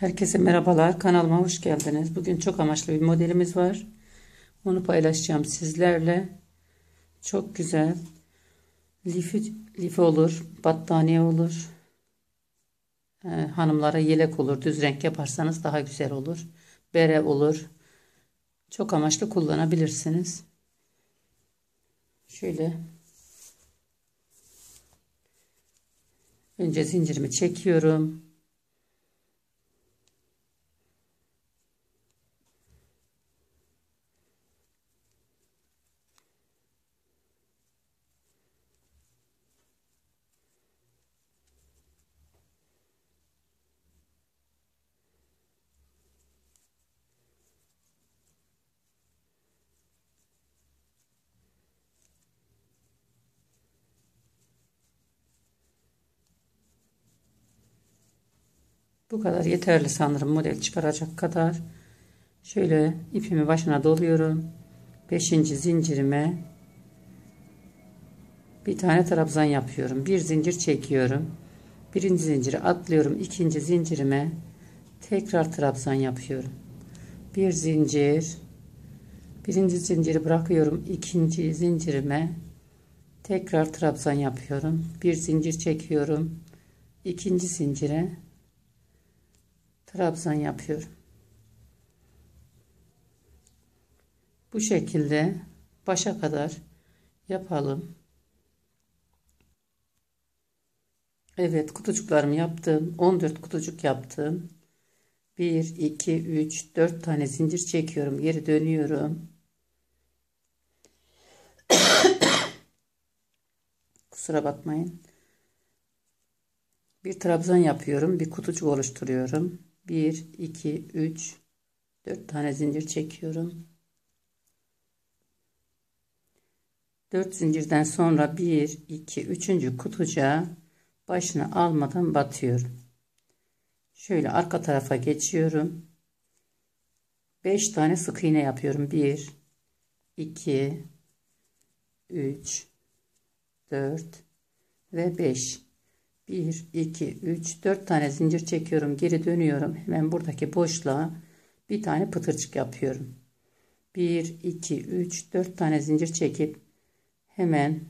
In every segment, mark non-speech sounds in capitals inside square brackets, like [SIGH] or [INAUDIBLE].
Herkese merhabalar. Kanalıma hoş geldiniz. Bugün çok amaçlı bir modelimiz var. Onu paylaşacağım sizlerle. Çok güzel. Lifi, lifi olur. Battaniye olur. Ee, hanımlara yelek olur. Düz renk yaparsanız daha güzel olur. Bere olur. Çok amaçlı kullanabilirsiniz. Şöyle. Önce zincirimi çekiyorum. Bu kadar yeterli sanırım model çıkaracak kadar. Şöyle ipimi başına doluyorum. 5. zincirime bir tane trabzan yapıyorum. Bir zincir çekiyorum. Birinci zinciri atlıyorum. ikinci zincirime tekrar trabzan yapıyorum. Bir zincir. Birinci zinciri bırakıyorum. ikinci zincirime tekrar trabzan yapıyorum. Bir zincir çekiyorum. ikinci zincire trabzan yapıyorum. Bu şekilde başa kadar yapalım. Evet kutucuklarımı yaptım. 14 kutucuk yaptım. 1, 2, 3, 4 tane zincir çekiyorum. Geri dönüyorum. [COUGHS] Kusura bakmayın. Bir trabzan yapıyorum. Bir kutucuk oluşturuyorum. 1, 2, 3, 4 tane zincir çekiyorum. 4 zincirden sonra 1, 2, 3. kutucuğa başına almadan batıyorum. Şöyle arka tarafa geçiyorum. 5 tane sık iğne yapıyorum. 1, 2, 3, 4 ve 5. 1, 2, 3, 4 tane zincir çekiyorum. Geri dönüyorum. Hemen buradaki boşluğa bir tane pıtırcık yapıyorum. 1, 2, 3, 4 tane zincir çekip hemen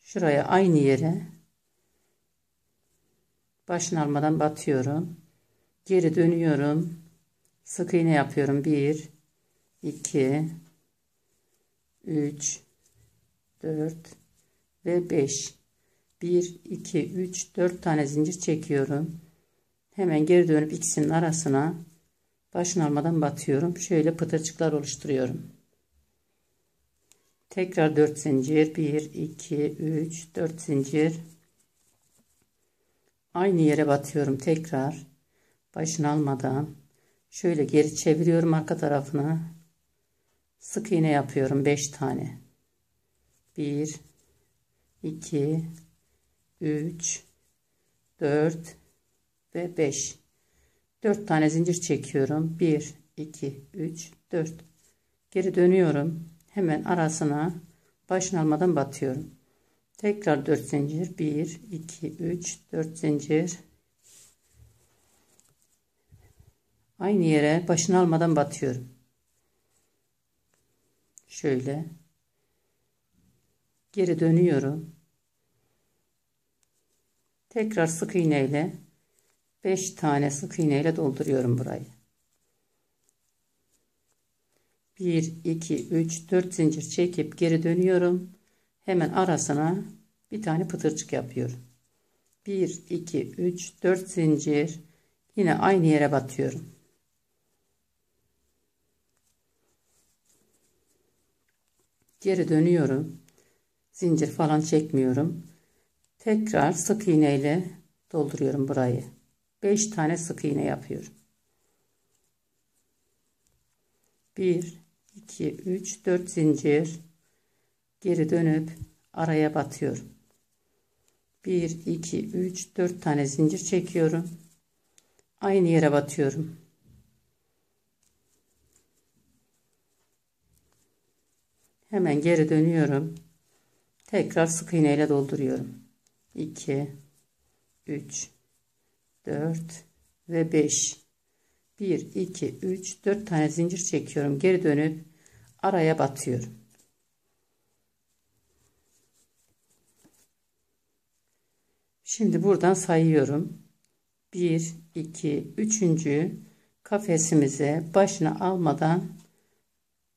şuraya aynı yere başını almadan batıyorum. Geri dönüyorum. Sık iğne yapıyorum. 1, 2, 3, 4 ve 5. 1, 2, 3, 4 tane zincir çekiyorum. Hemen geri dönüp ikisinin arasına başını almadan batıyorum. Şöyle pıtırcıklar oluşturuyorum. Tekrar 4 zincir. 1, 2, 3, 4 zincir. Aynı yere batıyorum tekrar. Başını almadan. Şöyle geri çeviriyorum arka tarafına. Sık iğne yapıyorum 5 tane. 1, 2, 3 4 ve 5 4 tane zincir çekiyorum. 1 2 3 4 geri dönüyorum. Hemen arasına başını almadan batıyorum. Tekrar 4 zincir. 1 2 3 4 zincir. Aynı yere başını almadan batıyorum. Şöyle. Geri dönüyorum Tekrar sık iğne ile 5 tane sık iğne ile dolduruyorum burayı. 1 2 3 4 zincir çekip geri dönüyorum. Hemen arasına bir tane pıtırcık yapıyorum. 1 2 3 4 zincir yine aynı yere batıyorum. Geri dönüyorum. Zincir falan çekmiyorum. Tekrar sık iğne ile dolduruyorum burayı. 5 tane sık iğne yapıyorum. 1 2 3 4 zincir geri dönüp araya batıyorum. 1 2 3 4 tane zincir çekiyorum. Aynı yere batıyorum. Hemen geri dönüyorum. Tekrar sık iğne ile dolduruyorum. 2 3 4 ve 5 1 2 3 4 tane zincir çekiyorum. Geri dönüp araya batıyorum. Şimdi buradan sayıyorum. 1 2 3. kafesimize başına almadan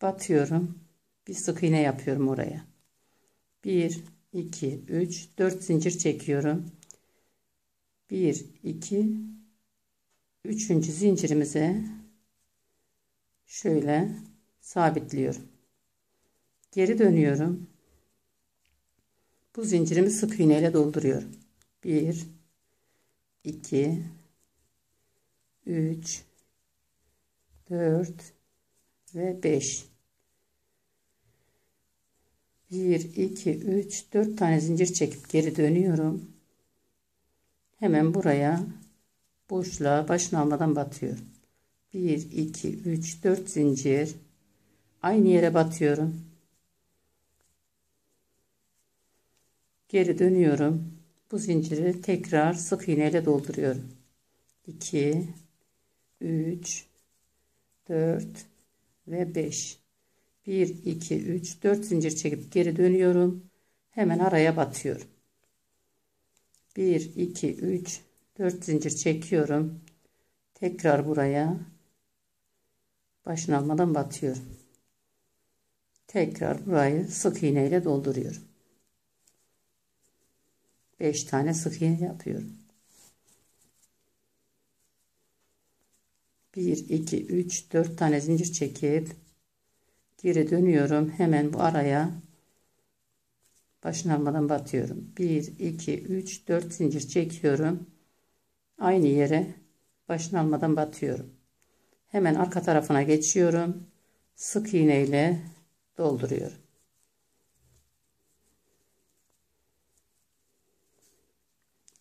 batıyorum. Bir sık iğne yapıyorum oraya. 1 2 3 4 zincir çekiyorum. 1 2 üçüncü zincirimize şöyle sabitliyorum. Geri dönüyorum. Bu zincirimi sık iğne dolduruyorum. 1 2 3 4 ve 5 1 2 3 4 tane zincir çekip geri dönüyorum. Hemen buraya boşluğa başını almadan batıyorum. 1 2 3 4 zincir. Aynı yere batıyorum. Geri dönüyorum. Bu zinciri tekrar sık iğne ile dolduruyorum. 2 3 4 ve 5 1 2 3 4 zincir çekip geri dönüyorum. Hemen araya batıyorum. 1 2 3 4 zincir çekiyorum. Tekrar buraya. Başını almadan batıyorum. Tekrar burayı sık iğne ile dolduruyorum. 5 tane sık iğne yapıyorum. 1 2 3 4 tane zincir çekip geri dönüyorum. Hemen bu araya başını almadan batıyorum. 1 2 3 4 zincir çekiyorum. Aynı yere başını almadan batıyorum. Hemen arka tarafına geçiyorum. Sık iğne ile dolduruyorum.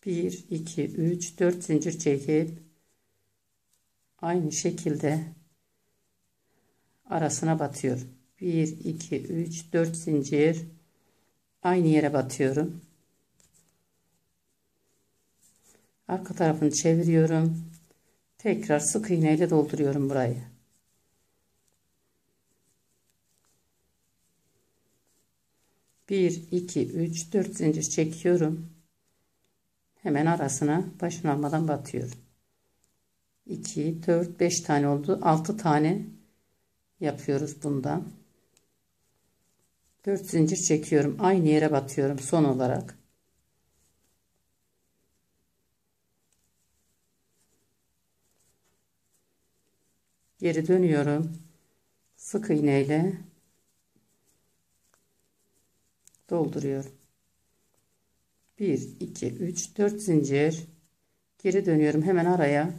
Bir iki üç dört zincir çekip aynı şekilde arasına batıyorum. 1 2 3 4 zincir. Aynı yere batıyorum. Arka tarafını çeviriyorum. Tekrar sık iğne ile dolduruyorum burayı. Bir iki üç dört zincir çekiyorum. Hemen arasına başını almadan batıyorum. 2 4 5 tane oldu. 6 tane yapıyoruz bundan. 4 zincir çekiyorum. Aynı yere batıyorum son olarak. Geri dönüyorum. Sık iğne ile dolduruyorum. 1 2 3 4 zincir. Geri dönüyorum. Hemen araya.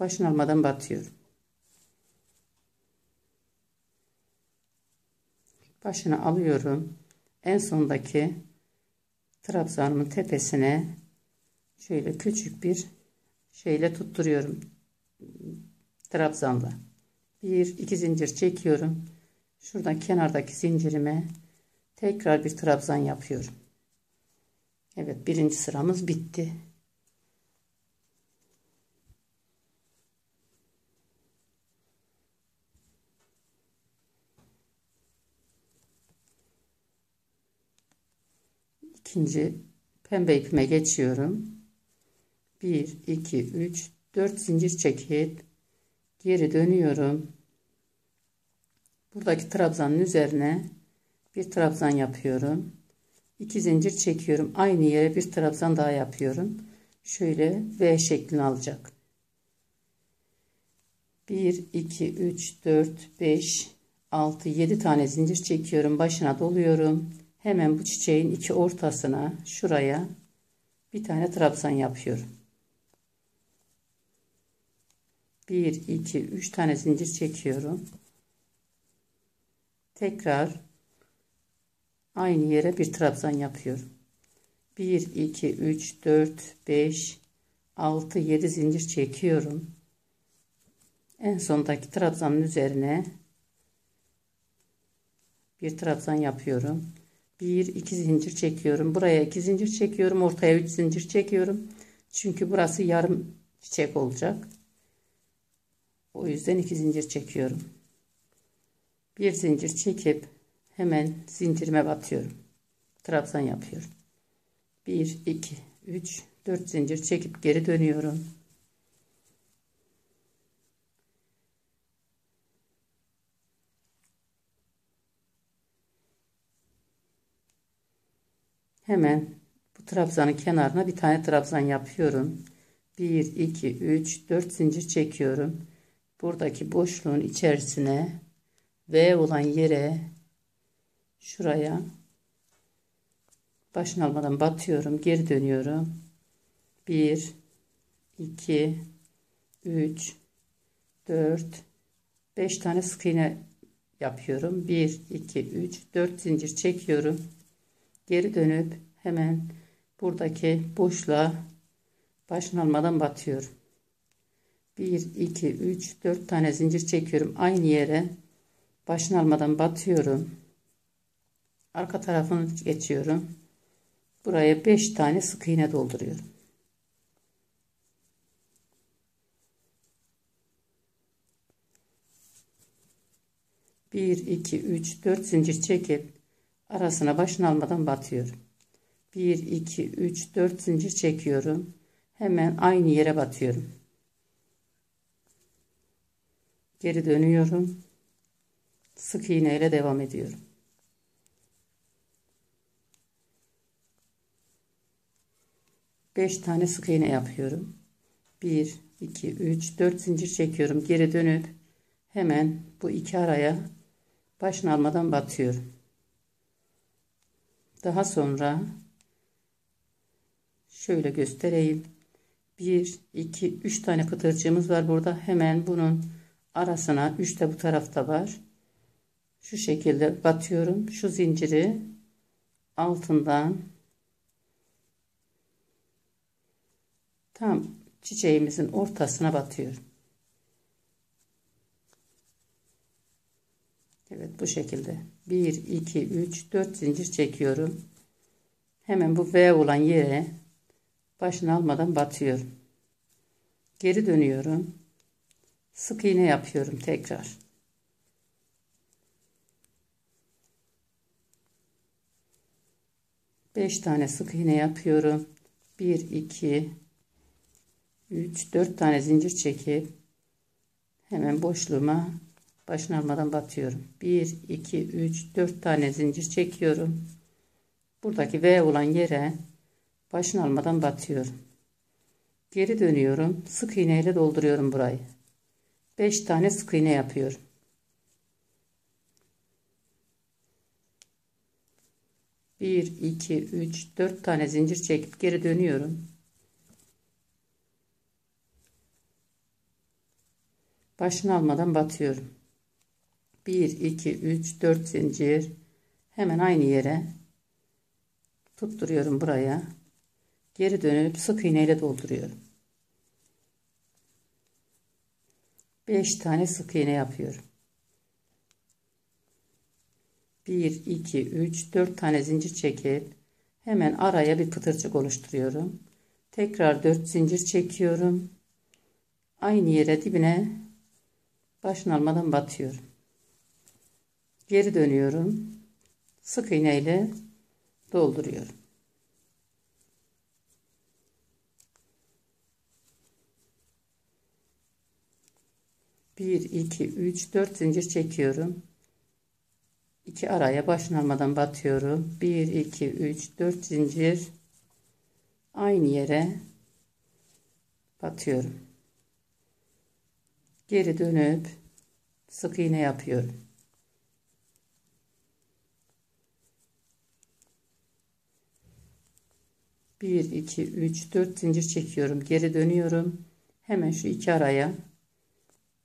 Başını almadan batıyorum başını alıyorum. En sondaki trabzanımın tepesine şöyle küçük bir şeyle tutturuyorum. Trabzanla bir iki zincir çekiyorum. Şuradan kenardaki zincirime tekrar bir trabzan yapıyorum. Evet birinci sıramız bitti ikinci pembe ipime geçiyorum. 1 2 3 4 zincir çekip geri dönüyorum. Buradaki trabzanın üzerine bir trabzan yapıyorum. 2 zincir çekiyorum. Aynı yere bir trabzan daha yapıyorum. Şöyle V şeklini alacak. 1 2 3 4 5 6 7 tane zincir çekiyorum. Başına doluyorum hemen bu çiçeğin iki ortasına şuraya bir tane trabzan yapıyorum. 1 2 3 tane zincir çekiyorum. Tekrar aynı yere bir trabzan yapıyorum. 1 2 3 4 5 6 7 zincir çekiyorum. En sondaki trabzanın üzerine bir trabzan yapıyorum 1 2 zincir çekiyorum buraya 2 zincir çekiyorum ortaya 3 zincir çekiyorum çünkü burası yarım çiçek olacak. O yüzden iki zincir çekiyorum. Bir zincir çekip hemen zincirime batıyorum. Trabzan yapıyorum. 1 2 3 4 zincir çekip geri dönüyorum. Hemen bu trabzanın kenarına bir tane trabzan yapıyorum. 1 2 3 4 zincir çekiyorum. Buradaki boşluğun içerisine V olan yere şuraya başını almadan batıyorum. Geri dönüyorum. 1 2 3 4 5 tane sık iğne yapıyorum. 1 2 3 4 zincir çekiyorum. Geri dönüp hemen buradaki boşluğa başını almadan batıyorum. 1 2 3 4 tane zincir çekiyorum. Aynı yere başını almadan batıyorum. Arka tarafını geçiyorum. Buraya 5 tane sık iğne dolduruyorum. Bir, iki, üç, dört zincir çekip arasına başını almadan batıyorum. Bir, iki, üç, dört zincir çekiyorum. Hemen aynı yere batıyorum. Geri dönüyorum. Sık iğne ile devam ediyorum. 5 tane sık iğne yapıyorum. 1 2 3 4 zincir çekiyorum. Geri dönüp hemen bu iki araya başını almadan batıyorum. Daha sonra şöyle göstereyim. 1 2 3 tane kıtırcığımız var burada. Hemen bunun arasına 3 de bu tarafta var. Şu şekilde batıyorum. Şu zinciri altından tam çiçeğimizin ortasına batıyorum. Evet bu şekilde 1 2 3 4 zincir çekiyorum. Hemen bu V olan yere başını almadan batıyorum. Geri dönüyorum. Sık iğne yapıyorum tekrar. Beş tane sık iğne yapıyorum. Bir, iki, 3 4 tane zincir çekip hemen boşluğuma başını almadan batıyorum. 1 2 3 4 tane zincir çekiyorum. Buradaki V olan yere başını almadan batıyorum. Geri dönüyorum. Sık iğne ile dolduruyorum burayı. 5 tane sık iğne yapıyorum. Bir iki üç dört tane zincir çekip geri dönüyorum. Başını almadan batıyorum. 1 2 3 4 zincir hemen aynı yere tutturuyorum buraya. Geri dönüp sık iğne ile dolduruyorum. 5 tane sık iğne yapıyorum. 1 2 3 4 tane zincir çekip hemen araya bir pıtırcık oluşturuyorum. Tekrar 4 zincir çekiyorum. Aynı yere dibine başını almadan batıyorum. Geri dönüyorum. Sık iğne ile dolduruyorum. Bir, iki, üç, dört zincir çekiyorum. İki araya başını almadan batıyorum. Bir, iki, üç, dört zincir aynı yere batıyorum geri dönüp sık iğne yapıyorum. Bir, iki, üç, dört zincir çekiyorum. Geri dönüyorum. Hemen şu iki araya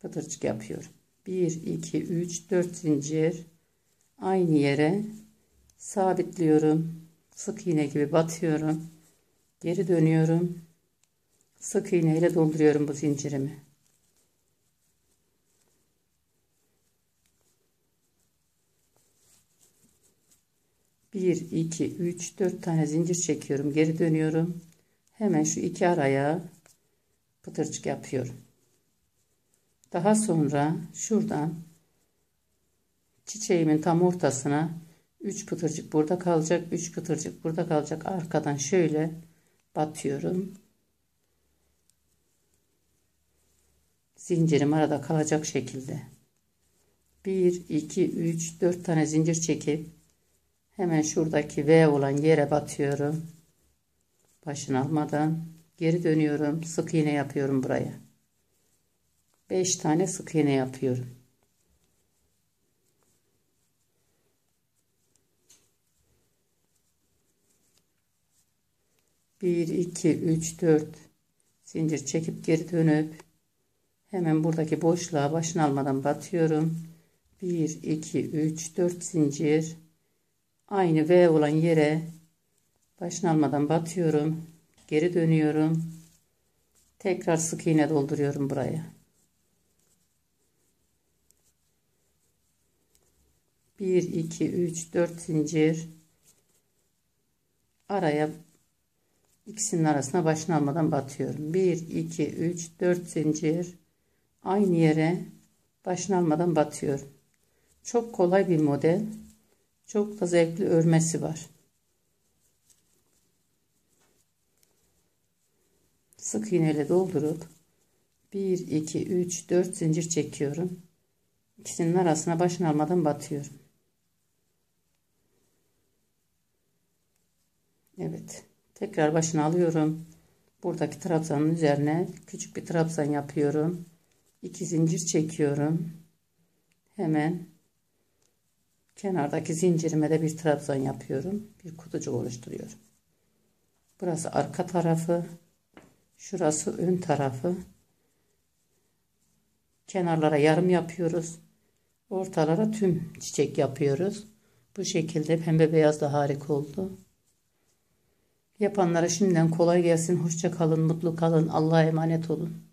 pıtırcık yapıyorum. Bir, iki, üç, dört zincir aynı yere sabitliyorum. Sık iğne gibi batıyorum. Geri dönüyorum. Sık iğne ile dolduruyorum bu zincirimi. 1 2 3 4 tane zincir çekiyorum geri dönüyorum hemen şu iki araya pıtırcık yapıyorum. Daha sonra şuradan çiçeğimin tam ortasına 3 pıtırcık burada kalacak. 3 pıtırcık burada kalacak. Arkadan şöyle batıyorum. Zincirim arada kalacak şekilde. 1, 2, 3, 4 tane zincir çekip hemen şuradaki V olan yere batıyorum. Başını almadan geri dönüyorum. Sık iğne yapıyorum buraya. 5 tane sık iğne yapıyorum. Bir, iki, üç, dört zincir çekip geri dönüp hemen buradaki boşluğa başını almadan batıyorum. 1, 2, 3, 4 zincir aynı V olan yere başını almadan batıyorum. Geri dönüyorum. Tekrar sık iğne dolduruyorum buraya. 1 2 3 4 zincir araya ikisinin arasına başını almadan batıyorum 1 2 3 4 zincir aynı yere başını almadan batıyorum çok kolay bir model çok da zevkli örmesi var sık iğneyle doldurup 1 2 3 4 zincir çekiyorum ikisinin arasına başını almadan batıyorum Evet. Tekrar başına alıyorum. Buradaki trabzanın üzerine küçük bir trabzan yapıyorum. 2 zincir çekiyorum. Hemen kenardaki zincirime de bir trabzan yapıyorum. Bir kutucuk oluşturuyorum. Burası arka tarafı. Şurası ön tarafı. Kenarlara yarım yapıyoruz. Ortalara tüm çiçek yapıyoruz. Bu şekilde pembe beyaz da harika oldu. Yapanlara şimdiden kolay gelsin. Hoşça kalın, mutlu kalın. Allah'a emanet olun.